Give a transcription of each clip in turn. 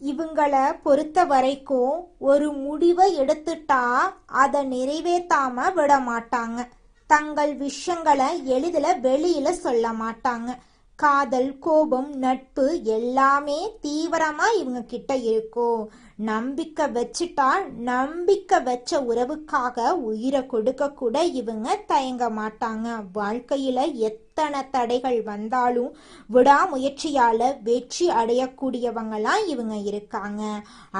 இவங்களை பொறுத்த வரைக்கும் ஒரு முடிவை எடுத்துட்டா அதை நிறைவேற்றாம விட மாட்டாங்க. தங்கள் விஷயங்களை எளிதில் வெளியில சொல்ல மாட்டாங்க. காதல் கோபம் நட்பு எல்லாமே தீவிரமா இவங்க கிட்ட இருக்கும். நம்பிக்கை வச்சுட்டா நம்பிக்கை வச்ச உறவுக்காக உயிரை கொடுக்க கூட இவங்க தயங்க மாட்டாங்க. வாழ்க்கையில எத்தனை தடைகள் வந்தாலும் விடாமுயற்சியால வெற்றி அடையக்கூடியவங்களாம் இவங்க இருக்காங்க.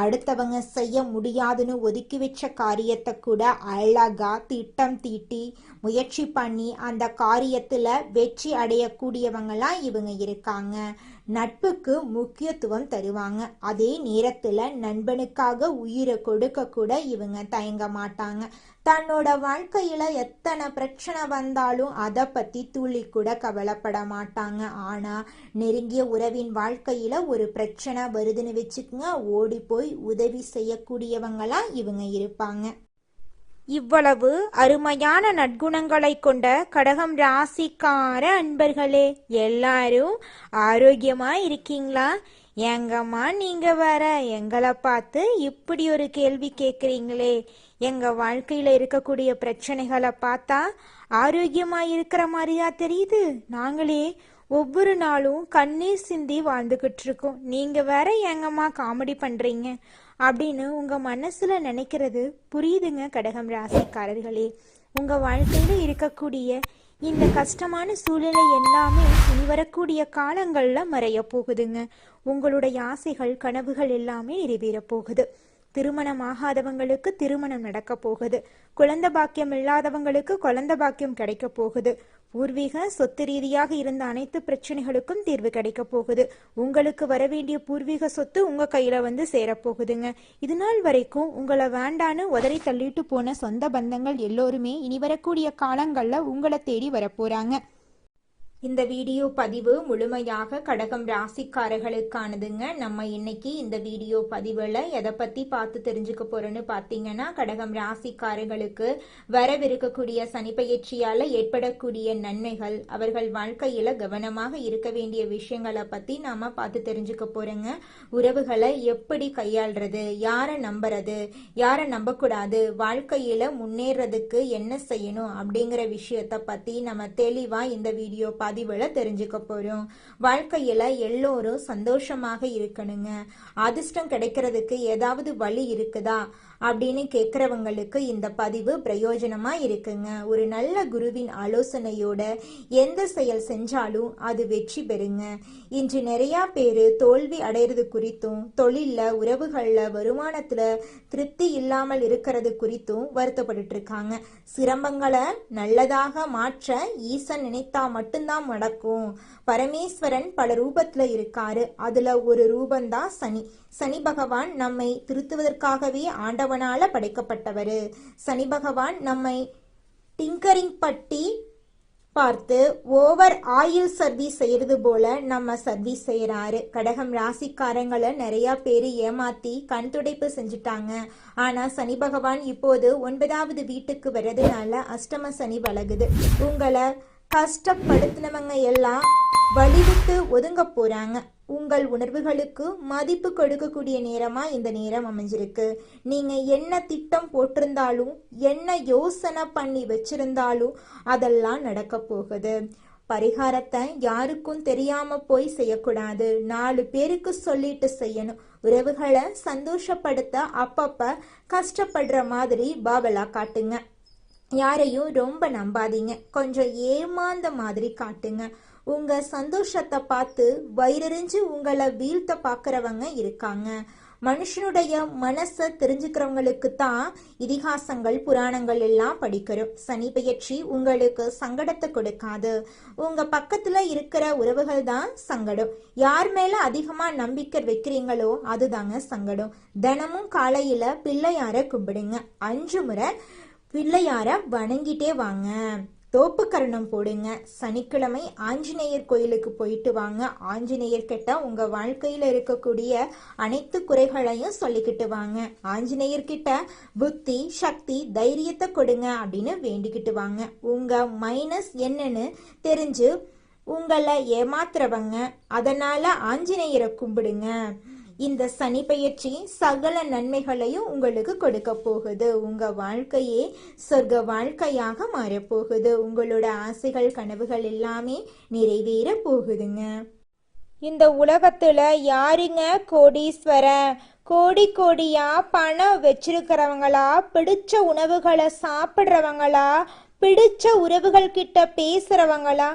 அடுத்தவங்க செய்ய முடியாதுன்னு ஒதுக்கி வச்ச காரியத்தை கூட அழகா திட்டம் தீட்டி முயற்சி பண்ணி அந்த காரியத்துல வெற்றி அடையக்கூடியவங்களாம் இவங்க இருக்காங்க. நட்புக்கு முக்கியத்துவம் தருவாங்க. அதே நேரத்துல நண்பனுக்காக உயிரை கொடுக்க கூட இவங்க தயங்க மாட்டாங்க. தன்னோட வாழ்க்கையில எத்தனை பிரச்சனை வந்தாலும் அதை பத்தி துளி கூட கவலைப்பட மாட்டாங்க. ஆனா நெருங்கிய உறவின் வாழ்க்கையில ஒரு பிரச்சனை வருதுன்னு வச்சுக்கோங்க. ஓடி போய் உதவி செய்யக்கூடியவங்களா இவங்க இருப்பாங்க. இவ்வளவு அருமையான நற்குணங்களை கொண்ட கடகம் ராசிக்கார அன்பர்களே எல்லாரும் ஆரோக்கியமா இருக்கீங்களா? எங்கம்மா நீங்க வர எங்களை பார்த்து இப்படி ஒரு கேள்வி கேட்குறீங்களே எங்க வாழ்க்கையில இருக்கக்கூடிய பிரச்சனைகளை பார்த்தா ஆரோக்கியமா இருக்கிற மாதிரியா தெரியுது. நாங்களே ஒவ்வொரு நாளும் கண்ணீர் சிந்தி வாழ்ந்துகிட்டு இருக்கோம். நீங்க வேற எங்கம்மா காமெடி பண்றீங்க? அப்படின்னு உங்க மனசுல நினைக்கிறது புரியுதுங்க கடகம் ராசிக்காரர்களே. உங்க வாழ்க்கையில இருக்கக்கூடிய இந்த கஷ்டமான சூழ்நிலை எல்லாமே இனி வரக்கூடிய காலங்கள்ல மறைய போகுதுங்க உங்களுடைய ஆசைகள் கனவுகள் எல்லாமே நிறைவேற போகுது திருமணம் ஆகாதவங்களுக்கு திருமணம் நடக்க போகுது. குழந்தை பாக்கியம் இல்லாதவங்களுக்கு குழந்தை பாக்கியம் கிடைக்க போகுது. பூர்வீக சொத்து ரீதியாக இருந்த அனைத்து பிரச்சனைகளுக்கும் தீர்வு கிடைக்க போகுது. உங்களுக்கு வர வேண்டிய பூர்வீக சொத்து உங்க கையில வந்து சேரப்போகுதுங்க இது நாள் வரைக்கும் உங்களை வேண்டான்னு உதறி தள்ளிட்டு போன சொந்த பந்தங்கள் எல்லோருமே இனி வரக்கூடிய காலங்கள்ல உங்களை தேடி வரப்போறாங்க இந்த வீடியோ பதிவு முழுமையாக கடகம் ராசிக்காரர்களுக்கானதுங்க. நம்ம இன்னைக்கு இந்த வீடியோ பதிவில் எதை பற்றி பார்த்து தெரிஞ்சுக்க போகிறோன்னு பார்த்தீங்கன்னா கடகம் ராசிக்காரர்களுக்கு வரவிருக்கக்கூடிய சனிப்பயிற்சியால் ஏற்படக்கூடிய நன்மைகள் அவர்கள் வாழ்க்கையில் கவனமாக இருக்க வேண்டிய விஷயங்களை பற்றி நாம் பார்த்து தெரிஞ்சுக்க போகிறோங்க உறவுகளை எப்படி கையாள்றது யாரை நம்புறது யாரை நம்பக்கூடாது வாழ்க்கையில் முன்னேறதுக்கு என்ன செய்யணும் அப்படிங்கிற விஷயத்தை பற்றி நம்ம தெளிவாக இந்த வீடியோ பார்த்து பதிவில் தெரிஞ்சுக்க போகிறோம் வாழ்க்கையில் எல்லோரும் சந்தோஷமாக இருக்கணுங்க. அதிர்ஷ்டம் கிடைக்கிறதுக்கு ஏதாவது வழி இருக்குதா? அப்படின்னு கேட்குறவங்களுக்கு இந்த பதிவு பிரயோஜனமாக இருக்குங்க. ஒரு நல்ல குருவின் ஆலோசனையோட எந்த செயல் செஞ்சாலும் அது வெற்றி பெறுங்க. இன்று நிறையா பேர் தோல்வி அடையிறது குறித்தும் தொழிலில் உறவுகளில் வருமானத்தில் திருப்தி இல்லாமல் இருக்கிறது குறித்தும் வருத்தப்பட்டு இருக்காங்க சிரமங்களை நல்லதாக மாற்ற ஈசன் நினைத்தா மட்டும்தான் நடக்கும். பரமேஸ்வரன் பல ரூபத்தில் இருக்காரு. அதில் ஒரு ரூபந்தான் சனி. சனி பகவான் நம்மை திருத்துவதற்காகவே ஆண்ட ஆண்டவனால படைக்கப்பட்டவர். சனி பகவான் நம்மை டிங்கரிங் பட்டி பார்த்து ஓவர் ஆயில் சர்வீஸ் செய்யறது போல நம்ம சர்வீஸ் செய்யறாரு. கடகம் ராசிக்காரங்களை நிறைய பேர் ஏமாத்தி கண் துடைப்பு செஞ்சுட்டாங்க. ஆனா சனி பகவான் இப்போது ஒன்பதாவது வீட்டுக்கு வர்றதுனால அஷ்டம சனி வழகுது உங்களை கஷ்டப்படுத்தினவங்க எல்லாம் வழிவிட்டு ஒதுங்க போறாங்க. உங்கள் உணர்வுகளுக்கு மதிப்பு கொடுக்கக்கூடிய நேரமா இந்த நேரம் அமைஞ்சிருக்கு. நீங்க என்ன திட்டம் போட்டிருந்தாலும் என்ன யோசனை பண்ணி வச்சிருந்தாலும் அதெல்லாம் நடக்க போகுது. பரிகாரத்தை யாருக்கும் தெரியாம போய் செய்யக்கூடாது. நாலு பேருக்கு சொல்லிட்டு செய்யணும். உறவுகளை சந்தோஷப்படுத்த அப்பப்ப கஷ்டப்படுற மாதிரி பாபலா காட்டுங்க. யாரையும் ரொம்ப நம்பாதீங்க. கொஞ்சம் ஏமாந்த மாதிரி காட்டுங்க. உங்க சந்தோஷத்தை பார்த்து வயிறறிஞ்சு உங்களை வீழ்த்த பார்க்குறவங்க இருக்காங்க. மனுஷனுடைய மனசை தெரிஞ்சுக்கிறவங்களுக்கு தான் இதிகாசங்கள் புராணங்கள் எல்லாம் படிக்கிறோம் சனி பெயர்ச்சி உங்களுக்கு சங்கடத்தை கொடுக்காது. உங்க பக்கத்துல இருக்கிற உறவுகள் தான் சங்கடம். யார் மேல அதிகமா நம்பிக்கை வைக்கிறீங்களோ அதுதாங்க சங்கடம். தினமும் காலையில பிள்ளையார கும்பிடுங்க. அஞ்சு முறை பிள்ளையார வணங்கிட்டே வாங்க. தோப்பு கரணம் போடுங்க. சனிக்கிழமை ஆஞ்சநேயர் கோயிலுக்கு போயிட்டு வாங்க. ஆஞ்சநேயர் கிட்ட உங்க வாழ்க்கையில இருக்கக்கூடிய அனைத்து குறைகளையும் சொல்லிக்கிட்டு வாங்க. ஆஞ்சநேயர் கிட்ட புத்தி சக்தி தைரியத்தை கொடுங்க அப்படின்னு வேண்டிக்கிட்டு வாங்க. உங்க மைனஸ் என்னன்னு தெரிஞ்சு உங்களை ஏமாத்துறவங்க. அதனால ஆஞ்சநேயரை கும்பிடுங்க. இந்த சனி பெயர்ச்சி சகல நன்மைகளையும் உங்களுக்கு கொடுக்க போகுது. உங்க வாழ்க்கையே சொர்க்க வாழ்க்கையாக மாறப்போகுது. உங்களோட ஆசைகள் கனவுகள் எல்லாமே நிறைவேற போகுதுங்க. இந்த உலகத்துல யாருங்க கோடீஸ்வர? கோடி கோடியா பணம் வச்சிருக்கிறவங்களா? பிடிச்ச உணவுகளை சாப்பிட்றவங்களா? பிடிச்ச உறவுகள் கிட்ட பேசுறவங்களா?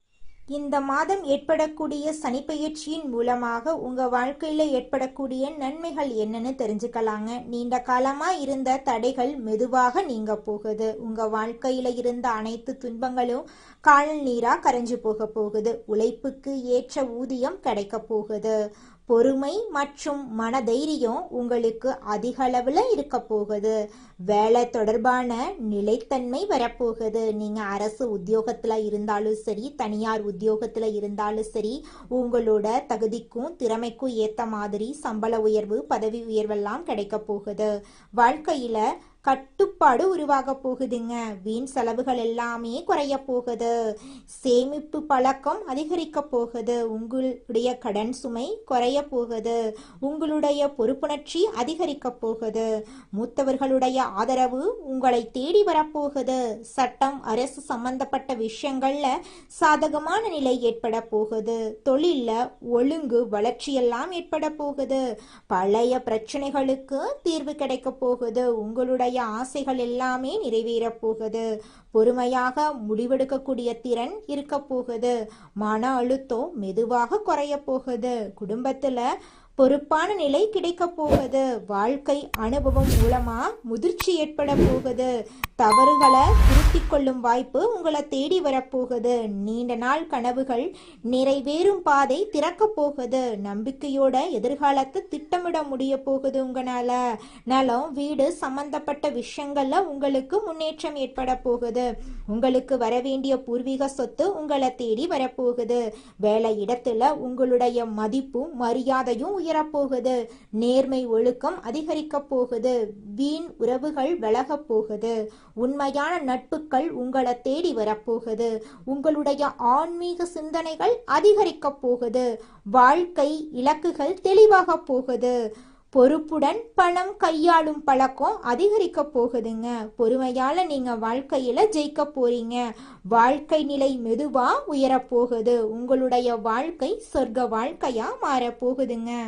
இந்த மாதம் ஏற்படக்கூடிய சனிப்பெயர்ச்சியின் மூலமாக உங்க வாழ்க்கையில ஏற்படக்கூடிய நன்மைகள் என்னன்னு தெரிஞ்சுக்கலாங்க. நீண்ட காலமா இருந்த தடைகள் மெதுவாக நீங்க போகுது. உங்க வாழ்க்கையில இருந்த அனைத்து துன்பங்களும் கால் நீரா கரைஞ்சு போக போகுது. உழைப்புக்கு ஏற்ற ஊதியம் கிடைக்க போகுது. பொறுமை மற்றும் மனதைரியம் உங்களுக்கு அதிக அளவில் இருக்க போகுது. வேலை தொடர்பான நிலைத்தன்மை வரப்போகுது. நீங்கள் அரசு உத்தியோகத்தில் இருந்தாலும் சரி தனியார் உத்தியோகத்தில் இருந்தாலும் சரி உங்களோட தகுதிக்கும் திறமைக்கும் ஏற்ற மாதிரி சம்பள உயர்வு பதவி உயர்வெல்லாம் கிடைக்க போகுது. வாழ்க்கையில் கட்டுப்பாடு உருவாக போகுதுங்க. வீண் செலவுகள் எல்லாமே குறைய போகுது. சேமிப்பு பழக்கம் அதிகரிக்க போகுது. உங்களுடைய கடன் சுமை குறைய போகுது. உங்களுடைய பொறுப்புணர்ச்சி அதிகரிக்க போகுது. மூத்தவர்களுடைய ஆதரவு உங்களை தேடி வரப்போகுது சட்டம் அரசு சம்பந்தப்பட்ட விஷயங்கள்ல சாதகமான நிலை ஏற்பட போகுது. தொழில்ல ஒழுங்கு வளர்ச்சியெல்லாம் ஏற்பட போகுது. பழைய பிரச்சனைகளுக்கு தீர்வு கிடைக்க போகுது. உங்களுடைய உங்களுடைய ஆசைகள் எல்லாமே நிறைவேறப் போகுது. பொறுமையாக முடிவெடுக்கக்கூடிய திறன் இருக்க போகுது. மன அழுத்தம் மெதுவாக குறைய போகுது. குடும்பத்துல பொறுப்பான நிலை கிடைக்க போகுது. வாழ்க்கை அனுபவம் மூலமா முதிர்ச்சி ஏற்பட போகுது. தவறுகளை திருத்திக் கொள்ளும் வாய்ப்பு உங்களை தேடி வரப்போகுது. நீண்ட நாள் கனவுகள் நிறைவேறும் பாதை திறக்க போகுது. நம்பிக்கையோட எதிர்காலத்தை திட்டமிட முடிய போகுது உங்களால. நலம் வீடு சம்பந்தப்பட்ட விஷயங்கள்ல உங்களுக்கு முன்னேற்றம் ஏற்பட போகுது. உங்களுக்கு வர வேண்டிய பூர்வீக சொத்து உங்களை தேடி வரப்போகுது. வேலை இடத்துல உங்களுடைய மதிப்பும் மரியாதையும் உயரப்போகுது நேர்மை ஒழுக்கம் அதிகரிக்க போகுது. வீண் உறவுகள் விலக போகுது. உண்மையான நட்புகள் உங்களை தேடி வரப்போகுது. உங்களுடைய ஆன்மீக சிந்தனைகள் அதிகரிக்கப் போகுது. வாழ்க்கை இலக்குகள் தெளிவாக போகுது. பொறுப்புடன் பணம் கையாளும் பழக்கம் அதிகரிக்க போகுதுங்க. பொறுமையால நீங்க வாழ்க்கையில ஜெயிக்க போறீங்க. வாழ்க்கை நிலை மெதுவா உயரப்போகுது உங்களுடைய வாழ்க்கை சொர்க்க வாழ்க்கையா மாறப்போகுதுங்க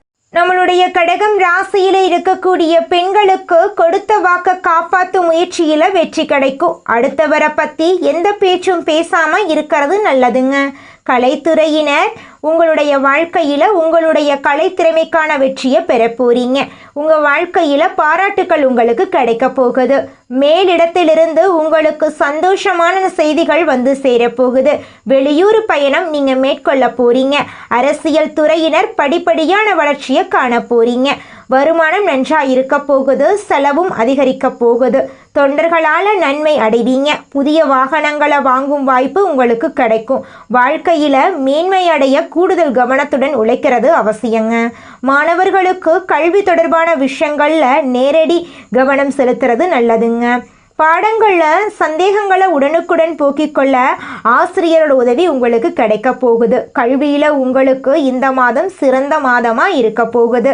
நம்மளுடைய கடகம் ராசியில இருக்கக்கூடிய பெண்களுக்கு கொடுத்த வாக்க காப்பாத்தும் முயற்சியில வெற்றி கிடைக்கும். அடுத்தவரை பத்தி எந்த பேச்சும் பேசாம இருக்கிறது நல்லதுங்க. கலைத்துறையினர் உங்களுடைய வாழ்க்கையில் உங்களுடைய கலைத்திறமைக்கான வெற்றியை பெற உங்கள் வாழ்க்கையில் பாராட்டுக்கள் உங்களுக்கு கிடைக்க போகுது. மேலிடத்திலிருந்து உங்களுக்கு சந்தோஷமான செய்திகள் வந்து சேரப்போகுது வெளியூர் பயணம் நீங்கள் மேற்கொள்ள போகிறீங்க அரசியல் துறையினர் படிப்படியான வளர்ச்சியை காண போகிறீங்க வருமானம் நன்றா இருக்க போகுது செலவும் அதிகரிக்க போகுது. தொண்டர்களால் நன்மை அடைவீங்க. புதிய வாகனங்களை வாங்கும் வாய்ப்பு உங்களுக்கு கிடைக்கும். வாழ்க்கையில் மேன்மை அடைய கூடுதல் கவனத்துடன் உழைக்கிறது அவசியங்க. மாணவர்களுக்கு கல்வி தொடர்பான விஷயங்களில் நேரடி கவனம் செலுத்துறது நல்லதுங்க. பாடங்களில் சந்தேகங்களை உடனுக்குடன் போக்கிக்கொள்ள ஆசிரியரோட உதவி உங்களுக்கு கிடைக்க போகுது. கல்வியில் உங்களுக்கு இந்த மாதம் சிறந்த மாதமாக இருக்க போகுது.